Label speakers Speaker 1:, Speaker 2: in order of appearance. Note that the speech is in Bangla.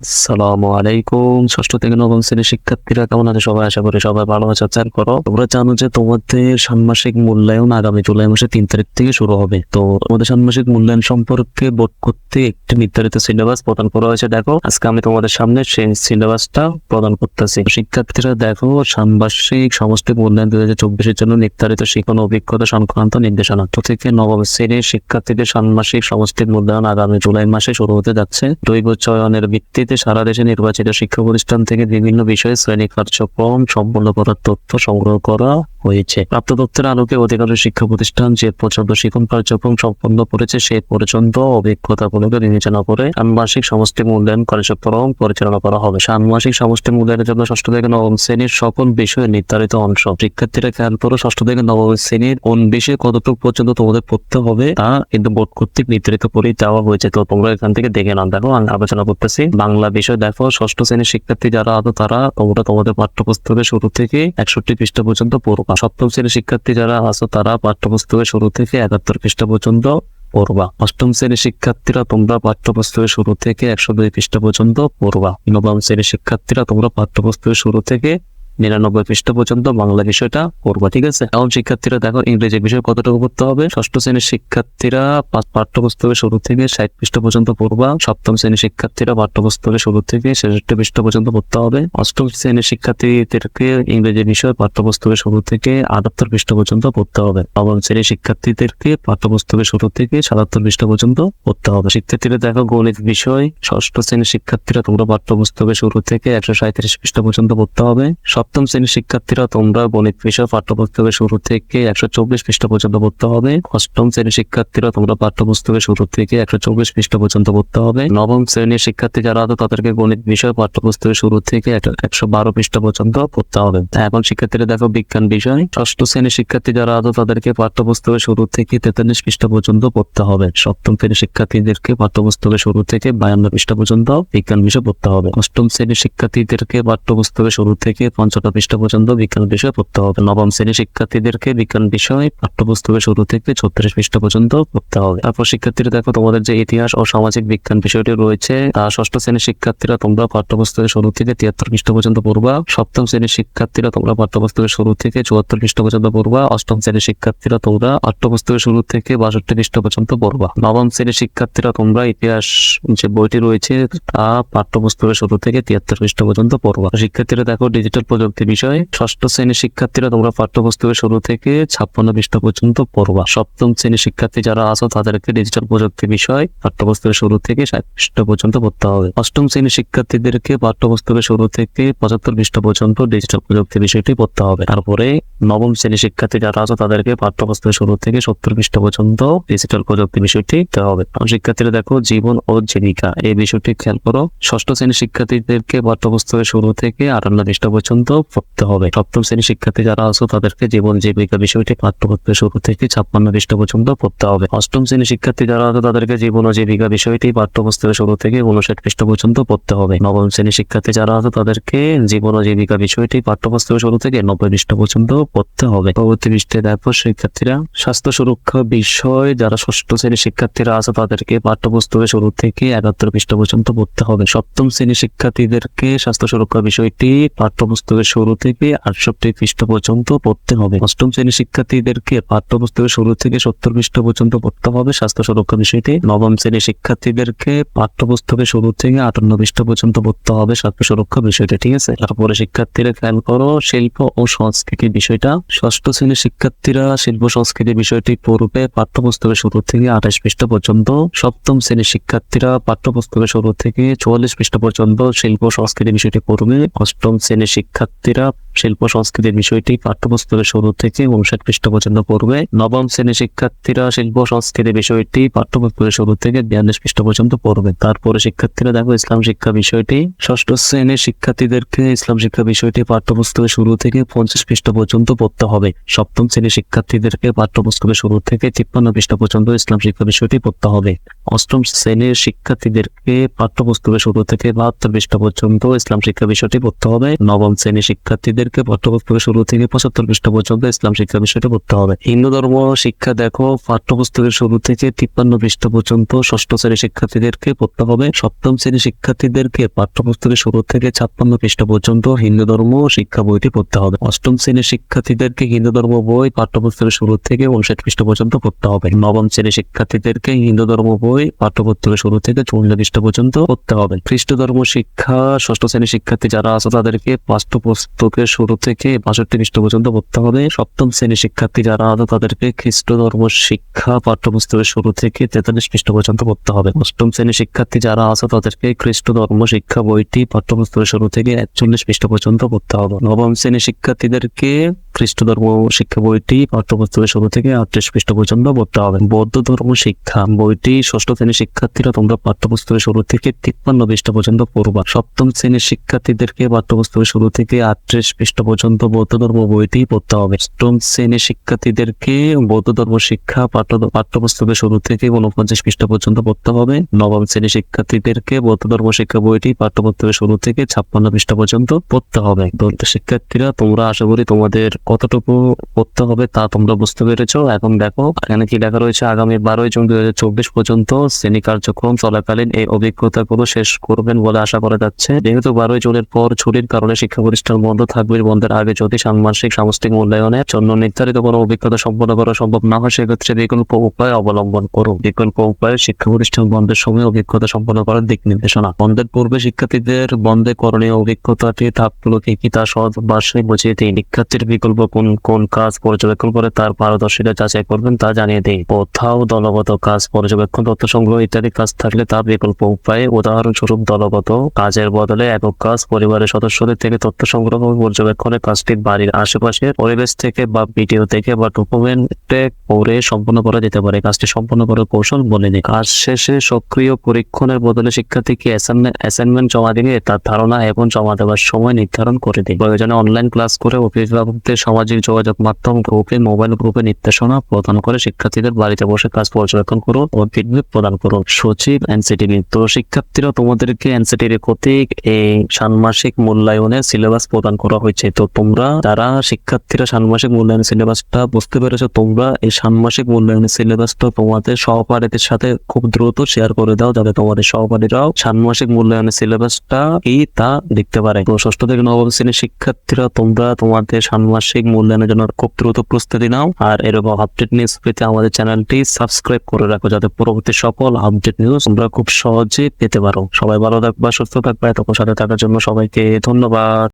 Speaker 1: আসসালামু আলাইকুম, ষষ্ঠ থেকে নবম শ্রেণির শিক্ষার্থীরা কেমন আছে? সবাই আশা করি সবাই ভালো আছে চান করো। তোমরা জানো যে তোমাদের ষান্মাসিক মূল্যায়ন আগামী জুলাই মাসের তিন তারিখ থেকে শুরু হবে। তো তোমাদের ষান্মাসিক মূল্যায়ন সম্পর্কে করতে একটি নির্ধারিত সিলেবাস প্রদান করা হয়েছে। দেখো, আজকে আমি তোমাদের সামনে সেই সিলেবাসটা প্রদান করতেছি। শিক্ষার্থীরা দেখো, ষান্মাসিক সমষ্টিক মূল্যায়ন দুই হাজার চব্বিশের জন্য নির্ধারিত শিক্ষণ অভিজ্ঞতা সংক্রান্ত নির্দেশনা। তো থেকে নবম শ্রেণির শিক্ষার্থীদের ষান্মাসিক সমষ্টিক মূল্যায়ন আগামী জুলাই মাসে শুরু হতে যাচ্ছে। দৈব চয়নের ভিত্তিতে সারা দেশে নির্বাচিত শিক্ষা প্রতিষ্ঠান থেকে বিভিন্ন বিষয়ে শ্রেণি কার্যক্রম, সম্পন্ন করার তথ্য সংগ্রহ করা হয়েছে। প্রাপ্ত তথ্যের আলোকে অধিকাংশ শিক্ষা প্রতিষ্ঠান যে পর্যন্ত শিক্ষণ কার্যক্রম সম্পন্ন করেছে, সে পর্যন্ত অভিজ্ঞতাগুলোকে বিবেচনা করে ষান্মাসিক সমষ্টি মূল্যায়ন কার্যক্রম পরিচালনা করা হবে। ষান্মাসিক সমষ্টি মূল্যায়নের জন্য ষষ্ঠ থেকে নবম শ্রেণির সকল বিষয়ে নির্ধারিত অংশ। শিক্ষার্থীরা খেয়াল করো, ষষ্ঠ থেকে নবম শ্রেণির কোন বিষয়ে কতটুকু পর্যন্ত তোমাদের পড়তে হবে তা কিন্তু বোর্ড কর্তৃক নির্ধারিত করে দেওয়া হয়েছে। তো তোমরা এখান থেকে দেখে নাও। দেখো, আমি আলোচনা করতেছি বাংলা বিষয় দেখো, ষষ্ঠ শ্রেণির শিক্ষার্থী যারা আছো তারা তোমরা তোমাদের পাঠ্যপুস্তকের শুরু থেকে একষট্টি পৃষ্ঠা পর্যন্ত পড়বা। সপ্তম শ্রেণির শিক্ষার্থী যারা আছো তারা পাঠ্যপুস্তকের শুরু থেকে একাত্তর পৃষ্ঠা পর্যন্ত পড়বা। অষ্টম শ্রেণির শিক্ষার্থীরা তোমরা পাঠ্যপুস্তকের শুরু থেকে একশো দুই পৃষ্ঠা পর্যন্ত পড়বা। নবম শ্রেণির শিক্ষার্থীরা তোমরা পাঠ্যপুস্তকের শুরু থেকে নিরানব্বই পৃষ্ঠা পর্যন্ত বাংলা বিষয়টা পড়বা, ঠিক আছে? এখন শিক্ষার্থীরা দেখো, ইংরেজি বিষয় কতটুকু পড়তে হবে? ষষ্ঠ শ্রেণির শিক্ষার্থীরা পাঠ্যপুস্তকের শুরু থেকে ষাট পৃষ্ঠা পর্যন্ত পড়বা। সপ্তম শ্রেণির শিক্ষার্থীরা পাঠ্যপুস্তকের শুরু থেকে ছেষট্টি পৃষ্ঠা পর্যন্ত পড়তে হবে। অষ্টম শ্রেণির শিক্ষার্থীদেরকে ইংরেজি বিষয় পাঠ্যপুস্তকের শুরু থেকে আটাত্তর পৃষ্ঠা পর্যন্ত পড়তে হবে। নবম শ্রেণির শিক্ষার্থীদেরকে পাঠ্যপুস্তকের শুরু থেকে সাতাত্তর পৃষ্ঠা পর্যন্ত পড়তে হবে। শিক্ষার্থীরা দেখো, গণিত বিষয়, ষষ্ঠ শ্রেণির শিক্ষার্থীরা তোমরা পাঠ্যপুস্তকের শুরু থেকে একশো সাঁত্রিশ পৃষ্ঠা পর্যন্ত পড়তে হবে। সপ্তম শ্রেণির শিক্ষার্থীরা তোমরা গণিত বিষয় পাঠ্যপুস্তকের শুরু থেকে একশো চব্বিশ পৃষ্ঠা পর্যন্ত পড়তে হবে। অষ্টম শ্রেণির শিক্ষার্থীরা তোমরা পাঠ্যপুস্তকের শুরু থেকে একশো চব্বিশ পৃষ্ঠা পর্যন্ত পড়তে হবে। নবম শ্রেণির শিক্ষার্থী যারা আছে, তাদেরকে গণিত বিষয় পাঠ্যপুস্তকের শুরু থেকে একশো বারো পৃষ্ঠা পর্যন্ত পড়তে হবে। এখন শিক্ষার্থীরা দেখো বিজ্ঞান বিষয়। ষষ্ঠ শ্রেণির শিক্ষার্থী যারা আছে, তাদেরকে পাঠ্যপুস্তকের শুরু থেকে তেতাল্লিশ পৃষ্ঠা পর্যন্ত পড়তে হবে। সপ্তম শ্রেণির শিক্ষার্থীদেরকে পাঠ্যপুস্তকের শুরু থেকে বায়ান্ন পৃষ্ঠা পর্যন্ত বিজ্ঞান বিষয় পড়তে হবে। অষ্টম শ্রেণির শিক্ষার্থীদেরকে পাঠ্যপুস্তকের শুরু থেকে পঞ্চান্ন পৃষ্ঠা পর্যন্ত বিজ্ঞান বিষয় পড়তে হবে। নবম শ্রেণির শিক্ষার্থীদেরকে বিজ্ঞান বিষয় পাঠ্যপুস্তকের শুরু থেকে ছত্রিশ পৃষ্ঠা পর্যন্ত পড়তে হবে। তারপর শিক্ষার্থীরা দেখো তোমাদের যে ইতিহাস ও সামাজিক বিজ্ঞান বিষয়টি রয়েছে ষষ্ঠ শ্রেণির শিক্ষার্থীরা তোমরা পাঠ্যপুস্তকের শুরু থেকে তিয়াত্তর পৃষ্ঠা পর্যন্ত পড়বা। সপ্তম শ্রেণির শিক্ষার্থীরা তোমরা পাঠ্যপুস্তকের শুরু থেকে চুয়াত্তর পৃষ্ঠা পর্যন্ত পড়বা। অষ্টম শ্রেণির শিক্ষার্থীরা তোমরা পাঠ্যপুস্তকের শুরু থেকে বাষট্টি পৃষ্ঠা পর্যন্ত পড়বা। নবম শ্রেণির শিক্ষার্থীরা তোমরা ইতিহাস যে বইটি রয়েছে, তা পাঠ্যপুস্তকের শুরু থেকে তিয়াত্তর পৃষ্ঠা পর্যন্ত পড়বা। শিক্ষার্থীরা দেখো ডিজিটাল প্রযুক্তি বিষয়, ষষ্ঠ শ্রেণির শিক্ষার্থীরা তোমরা পাঠ্যপুস্তকের শুরু থেকে ছাপ্পান্ন পৃষ্ঠা পর্যন্ত পড়বা। সপ্তম শ্রেণির শিক্ষার্থী যারা আছো, তাদেরকে ডিজিটাল প্রযুক্তি বিষয় পাঠ্যপুস্তকের শুরু থেকে ষাট পৃষ্ঠা পর্যন্ত পড়তে হবে। অষ্টম শ্রেণির শিক্ষার্থীদেরকে পাঠ্যপুস্তকের শুরু থেকে পঁচাত্তর পৃষ্ঠা পর্যন্ত ডিজিটাল প্রযুক্তি বিষয়টি পড়তে হবে। তারপরে নবম শ্রেণির শিক্ষার্থী যারা আছো তাদেরকে পাঠ্যপুস্তকের শুরু থেকে সত্তর পৃষ্ঠা পর্যন্ত ডিজিটাল প্রযুক্তি বিষয়টি দিতে হবে। শিক্ষার্থীরা দেখো, জীবন ও জীবিকা, এই বিষয়টি খেয়াল করো। ষষ্ঠ শ্রেণির শিক্ষার্থীদেরকে পাঠ্যপুস্তকের শুরু থেকে আটান্ন পৃষ্ঠা পর্যন্ত পড়তে হবে। সপ্তম শ্রেণির শিক্ষার্থী যারা আছো, তাদেরকে জীবন জীবিকা বিষয়টি পাঠ্যপুস্তকের শুরু থেকে ছাপ্পান্ন পৃষ্ঠা পর্যন্ত পড়তে হবে। অষ্টম শ্রেণির শিক্ষার্থী যারা আছে, তাদেরকে জীবন ও জীবিকা বিষয়টি পাঠ্যপুস্তকের শুরু থেকে উনষাট পৃষ্ঠা পর্যন্ত পড়তে হবে। নবম শ্রেণির শিক্ষার্থী যারা আছে, তাদেরকে জীবন ও জীবিকা বিষয়টি পাঠ্যপুস্তকের শুরু থেকে নব্বই পৃষ্ঠা পর্যন্ত পড়তে হবে। পরবর্তী পৃষ্ঠে দেখো শিক্ষার্থীরা, স্বাস্থ্য সুরক্ষা বিষয়, যারা ষষ্ঠ শ্রেণির শিক্ষার্থীরা আছে, তাদেরকে পাঠ্যপুস্তকের শুরু থেকে একাত্তর পৃষ্ঠা পর্যন্ত পড়তে হবে। সপ্তম শ্রেণির শিক্ষার্থীদেরকে স্বাস্থ্য সুরক্ষা বিষয়টি পাঠ্যপুস্তকের শুরু থেকে আটষট্টি পৃষ্ঠা পর্যন্ত পড়তে হবে। অষ্টম শ্রেণির শিক্ষার্থীদেরকে পাঠ্যপুস্তকের শুরু থেকে সত্তর পৃষ্ঠা পর্যন্ত পড়তে হবে। স্বাস্থ্য সুরক্ষা বিষয়টি নবম শ্রেণির শিক্ষার্থীদেরকে পাঠ্যপুস্তকের শুরু থেকে আটান্ন পৃষ্ঠা পর্যন্ত পড়তে হবে। স্বাস্থ্য সুরক্ষা বিষয়টি, ঠিক আছে? তারপরে শিক্ষার্থীরা খেয়াল করো, শিল্প ও সংস্কৃতি বিষয়টা ষষ্ঠ শ্রেণির শিক্ষার্থীরা শিল্প সংস্কৃতি বিষয়টি পড়বে পাঠ্যপুস্তকের শুরু থেকে আঠাশ পৃষ্ঠা পর্যন্ত, সপ্তম শ্রেণির শিক্ষার্থীরা পাঠ্যপুস্তকের শুরু থেকে চুয়াল্লিশ পৃষ্ঠা পর্যন্ত শিল্প সংস্কৃতি বিষয়টি পড়বে অষ্টম শ্রেণির শিক্ষার্থীরা শিল্প সংস্কৃতির বিষয়টি পাঠ্যপুস্তকের শুরু থেকে উনষাট পৃষ্ঠা পর্যন্ত পড়বে। নবম শ্রেণির শিক্ষার্থীরা শিল্প সংস্কৃতি বিষয়টি পাঠ্যপুস্তকের শুরু থেকে বিয়াল্লিশ পৃষ্ঠা পর্যন্ত পড়বে। তারপরে শিক্ষার্থীরা দেখো ইসলাম শিক্ষা বিষয়টি। ষষ্ঠ শ্রেণির শিক্ষার্থীদেরকে ইসলাম শিক্ষা বিষয়টি পাঠ্যপুস্তকের শুরু থেকে পঞ্চাশ পৃষ্ঠা পর্যন্ত পড়তে হবে। সপ্তম শ্রেণির শিক্ষার্থীদেরকে পাঠ্যপুস্তকের শুরু থেকে তিপ্পান্ন পৃষ্ঠা পর্যন্ত ইসলাম শিক্ষা বিষয়টি পড়তে হবে। অষ্টম শ্রেণির শিক্ষার্থীদেরকে পাঠ্যপুস্তকের শুরু থেকে বাহাত্তর পৃষ্ঠা পর্যন্ত ইসলাম শিক্ষা বিষয়টি পড়তে হবে। নবম শ্রেণির শিক্ষার্থীদের শিক্ষার্থীদেরকে পাঠ্যপুস্তকের শুরু থেকে পঁচাত্তর পৃষ্ঠা পর্যন্ত ইসলাম শিক্ষা বিষয়টা পড়তে হবে। হিন্দু ধর্ম, শিক্ষা, দেখো, পাঠ্যপুস্তকের শুরু থেকে তিপ্পান্ন পৃষ্ঠা পর্যন্ত ষষ্ঠ শ্রেণির শিক্ষার্থীদেরকে পড়তে হবে। সপ্তম শ্রেণির শিক্ষার্থীদেরকে পাঠ্যপুস্তকের শুরু থেকে ছাপ্পান্ন পৃষ্ঠা পর্যন্ত হিন্দু ধর্ম শিক্ষা বইটি পড়তে হবে। অষ্টম শ্রেণির শিক্ষার্থীদেরকে হিন্দু ধর্ম বই পাঠ্যপুস্তকের শুরু থেকে উনষাট পৃষ্ঠা পর্যন্ত পড়তে হবে। নবম শ্রেণির শিক্ষার্থীদেরকে হিন্দু ধর্ম বই পাঠ্যপুস্তকের শুরু থেকে চুয়ান্ন পৃষ্ঠা পর্যন্ত পড়তে হবে। খ্রিস্ট ধর্ম শিক্ষা ষষ্ঠ শ্রেণির শিক্ষার্থী যারা আছে তাদেরকে পাঠ্যপুস্তকের শুরু থেকে বাষট্টি খ্রিস্ট পর্যন্ত পড়তে হবে। সপ্তম শ্রেণির শিক্ষার্থী যারা আছে, তাদেরকে খ্রিস্ট ধর্ম শিক্ষা পাঠ্যপুস্তকের শুরু থেকে তেতাল্লিশ খ্রিস্ট পর্যন্ত পড়তে হবে। অষ্টম শ্রেণির শিক্ষার্থী যারা আছে, তাদেরকে খ্রিস্ট ধর্ম শিক্ষা বইটি পাঠ্যপুস্তকের শুরু থেকে একচল্লিশ খ্রিস্ট পর্যন্ত পড়তে হবে। নবম শ্রেণির শিক্ষার্থীদেরকে খ্রিস্ট ধর্ম শিক্ষা বইটি পাঠ্যপুস্তকের শুরু থেকে আটত্রিশ পৃষ্ঠা পর্যন্ত পড়তে হবে। বৌদ্ধ ধর্ম শিক্ষা বইটি ষষ্ঠ শ্রেণির শিক্ষার্থীরা তোমরা পাঠ্যপুস্তকের শুরু থেকে তিপ্পান্ন পৃষ্ঠা পর্যন্ত পড়বা। সপ্তম শ্রেণির শিক্ষার্থীদেরকে পাঠ্যপুস্তকের শুরু থেকে আটত্রিশ পৃষ্ঠা পর্যন্ত বৌদ্ধ ধর্ম বইটি পড়তে হবে। অষ্টম শ্রেণির শিক্ষার্থীদেরকে বৌদ্ধ ধর্ম শিক্ষা পাঠ্য পাঠ্যপুস্তকের শুরু থেকে উনপঞ্চাশ পৃষ্ঠা পর্যন্ত পড়তে হবে। নবম শ্রেণির শিক্ষার্থীদেরকে বৌদ্ধ ধর্ম শিক্ষা বইটি পাঠ্যপুস্তকের শুরু থেকে ছাপ্পান্ন পৃষ্ঠা পর্যন্ত পড়তে হবে। শিক্ষার্থীরা তোমরা আশা করি তোমাদের কতটুকু করতে হবে তা তোমরা বুঝতে পেরেছ। এখন দেখো, এখানে কি লেখা রয়েছে? আগামী বারোই জুন দুই হাজার চব্বিশ পর্যন্ত শ্রেণি কার্যক্রম চলাকালীন এই অভিজ্ঞতাগুলো শেষ করবেন বলে আশা করা যাচ্ছে। যেহেতু বারোই জুনের পর ছুটির কারণে শিক্ষা প্রতিষ্ঠান বন্ধ থাকবে বন্ধের আগে যদি ষান্মাসিক সামষ্টিক মূল্যায়নের জন্য নির্ধারিত কোনো অভিজ্ঞতা সম্পন্ন করা সম্ভব না হয়, সেক্ষেত্রে বিকল্প উপায় অবলম্বন করুন বিকল্প উপায়ে শিক্ষা প্রতিষ্ঠান বন্ধের সময় অভিজ্ঞতা সম্পন্ন করার দিক নির্দেশনা। বন্ধের পূর্বে শিক্ষার্থীদের বন্ধে করণীয় অভিজ্ঞতাটি ধাপগুলো কি তা সহজ ভাষায় বুঝিয়ে দিন। শিক্ষার্থীর বিকল্প কোন কোন কাজ পর্যবেক্ষণ করে তার পারদর্শিতা যাচাই করবেন তা জানিয়ে দেয় কোথাও দলগত কাজ পর্যবেক্ষণ, তথ্য সংগ্রহ ইত্যাদি কাজ থাকলে তা বিকল্প উপায়ে উদাহরণস্বরূপ দলগত কাজের বদলে একক কাজ পরিবারের সদস্যদের থেকে তথ্য সংগ্রহ ও পর্যবেক্ষণের কাজটি বাড়ির আশেপাশের পরিবেশ থেকে বা ভিডিও থেকে বা ডকুমেন্টে করে সম্পন্ন করা যেতে পারে। কাজটি সম্পন্ন করার কৌশল বলে দিন কাজ শেষে সক্রিয় পরীক্ষণের বদলে শিক্ষার্থীকে অ্যাসাইনমেন্ট জমা দিয়ে তার ধারণা এবং জমা দেওয়ার সময় নির্ধারণ করে দিন প্রয়োজনে অনলাইন ক্লাস করে অভিভাবকদের সামাজিক যোগাযোগ মাধ্যম গ্রুপে, মোবাইল গ্রুপে নির্দেশনা প্রদান করে শিক্ষার্থীদের বাড়িতে বসে কাজ পর্যবেক্ষণ করুন ও ফিডব্যাক প্রদান করুন। সচিব এনসিটিভি তো শিক্ষার্থীরা তোমাদেরকে এনসিটিভি কর্তৃক এই ষান্মাসিক মূল্যায়নের সিলেবাস প্রদান করা হয়েছে। তো তোমরা, যারা শিক্ষার্থীরা ষান্মাসিক মূল্যায়নের সিলেবাসটা বুঝতে পেরেছ, তোমরা এই ষান্মাসিক মূল্যায়নের সিলেবাসটা তোমাদের সহপাঠীদের সাথে খুব দ্রুত শেয়ার করে দাও, যাতে তোমাদের সহপাঠীরাও ষান্মাসিক মূল্যায়নের সিলেবাসটা কি তা দেখতে পারে। তো ষষ্ঠ থেকে নবম শ্রেণির শিক্ষার্থীরা, তোমরা তোমাদের ষান্মাসিক মূল্যায়নের জন্য খুব দ্রুত প্রস্তুতি নাও। আর এরকম আপডেট নিউজ পেতে আমাদের চ্যানেলটি সাবস্ক্রাইব করে রাখো যাতে পরবর্তী সকল আপডেট নিউজ তোমরা খুব সহজে পেতে পারো। সবাই ভালো থাকবা, সুস্থ থাকবা। এতক্ষণ সাথে থাকার জন্য সবাইকে ধন্যবাদ।